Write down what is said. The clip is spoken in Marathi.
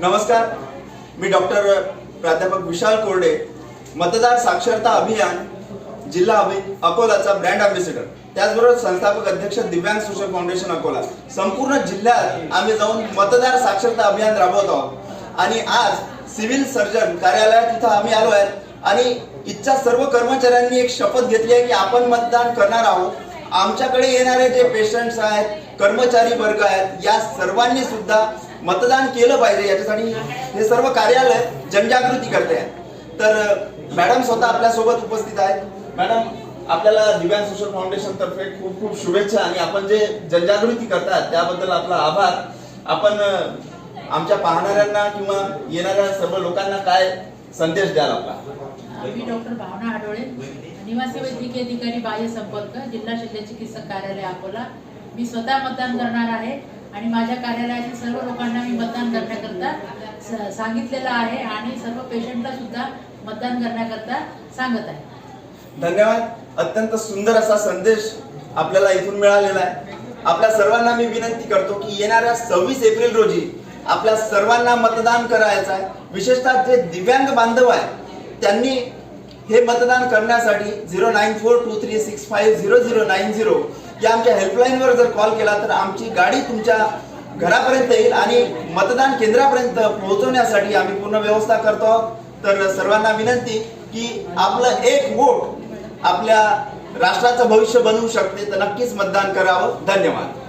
नमस्कार. मी डॉक्टर प्राध्यापक विशाल कोरडे मतदार साक्षरता अभियान जिल्हा अभि अकोलाचा ब्रँड अम्बेसिडर त्याचबरोबर संस्थापक अध्यक्ष दिव्यांग सोशल फाउंडेशन अकोला. संपूर्ण जिल्ह्यात आम्ही जाऊन मतदार साक्षरता अभियान राबवत आहोत. आणि आज सिव्हिल सर्जन कार्यालयात तिथं आम्ही आलो आहेत. आणि इथच्या सर्व कर्मचाऱ्यांनी एक शपथ घेतली आहे की आपण मतदान करणार आहोत. आमच्याकडे येणारे जे पेशंट्स आहेत कर्मचारी वर्ग आहेत या सर्वांनी सुद्धा मतदान केलं पाहिजे याच्यासाठी हे सर्व कार्यालय जनजागृती करते आहे. तर मॅडम स्वतः आपल्यासोबत उपस्थित आहेत. मॅडम आपल्याला दिव्यांग सोशल फाउंडेशन तर्फे खूप खूप शुभेच्छा आणि आपण जे जनजागृती करतात त्याबद्दल आपला आभार. आपण आमच्या पाहणाऱ्यांना किंवा येणाऱ्या सर्व लोकांना काय संदेश द्याल आपला? मी डॉक्टर भावना आडोळे निवासी वैद्यकीय अधिकारी बाह्य संपर्क जिल्हा शल्य चिकित्सक कार्यालय अकोला. मी स्वतः मतदान करणार आहे. आणि माझ्या कार्यालयातील सर्व लोकांना मी मतदान करण्याकरता सांगितलेलं आहे आणि सर्व पेशंटला सुद्धा मतदान करण्याकरता सांगत आहे. धन्यवाद. अत्यंत सुंदर असा संदेश आपल्याला इथून मिळालेला आहे. आपल्या सर्वांना मी विनंती करतो की येणाऱ्या सव्वीस एप्रिल रोजी आपल्या सर्वांना मतदान करायचं आहे. विशेषतः जे दिव्यांग बांधव आहे त्यांनी हे मतदान करण्यासाठी zero nine four two three six five zero zero nine zero की आमच्या हेल्पलाईनवर जर कॉल केला तर आमची गाडी तुमच्या घरापर्यंत येईल आणि मतदान केंद्रापर्यंत पोहोचवण्यासाठी आम्ही पूर्ण व्यवस्था करतो आहोत. तर सर्वांना विनंती की आपलं एक वोट आपल्या राष्ट्राचं भविष्य बनवू शकते तर नक्कीच मतदान करावं. धन्यवाद.